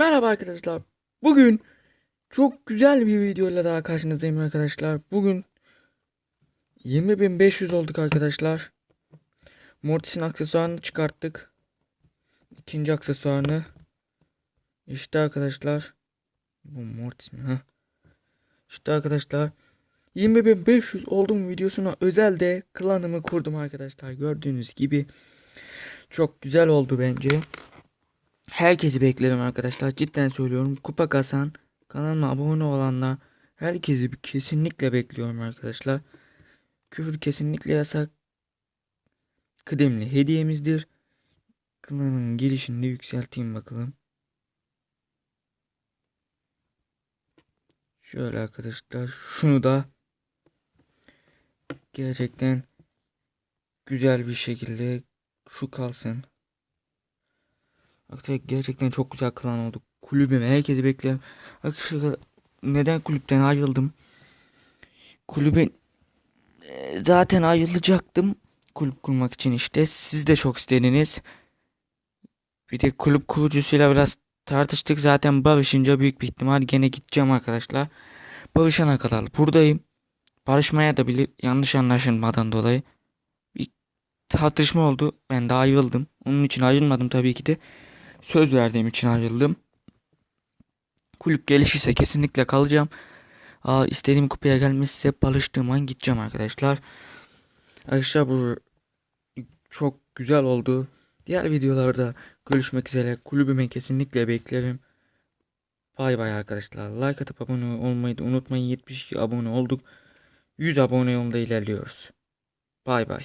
Merhaba arkadaşlar. Bugün çok güzel bir videoyla daha karşınızdayım arkadaşlar. Bugün 20.500 olduk arkadaşlar. Mortis'in aksesuarını çıkarttık. İkinci aksesuarını. İşte arkadaşlar. Bu Mortis mi? ha? İşte arkadaşlar. 20.500 oldum videosuna özel de klanımı kurdum arkadaşlar. Gördüğünüz gibi çok güzel oldu bence. Herkesi beklerim arkadaşlar. Cidden söylüyorum. Kupa kasan, kanalıma abone olanlar herkesi kesinlikle bekliyorum arkadaşlar. Küfür kesinlikle yasak. Kıdemli hediyemizdir. Klanın girişini de yükselteyim bakalım. Şöyle arkadaşlar. Şunu da gerçekten güzel bir şekilde şu kalsın. Arkadaşlar gerçekten çok güzel klan olduk. Kulübüme herkesi beklerim. Arkadaşlar neden kulüpten ayrıldım? Kulübe e, zaten ayrılacaktım. Kulüp kurmak için işte. Siz de çok istediniz. Bir de kulüp kurucusuyla biraz tartıştık. Zaten barışınca büyük bir ihtimal gene gideceğim arkadaşlar. Barışana kadar buradayım. Barışmaya da bilir yanlış anlaşılmadan dolayı. Bir tartışma oldu. Ben de ayrıldım. Onun için ayrılmadım tabii ki de söz verdiğim için ayrıldım. Kulüp gelişirse kesinlikle kalacağım. Aa, istediğim kupaya gelmezse barıştığım an gideceğim arkadaşlar. Arkadaşlar bu çok güzel oldu. Diğer videolarda görüşmek üzere. Kulübüme kesinlikle beklerim. Bay bay arkadaşlar. Like atıp abone olmayı da unutmayın. 72 abone olduk. 100 abone yolunda ilerliyoruz. Bay bay.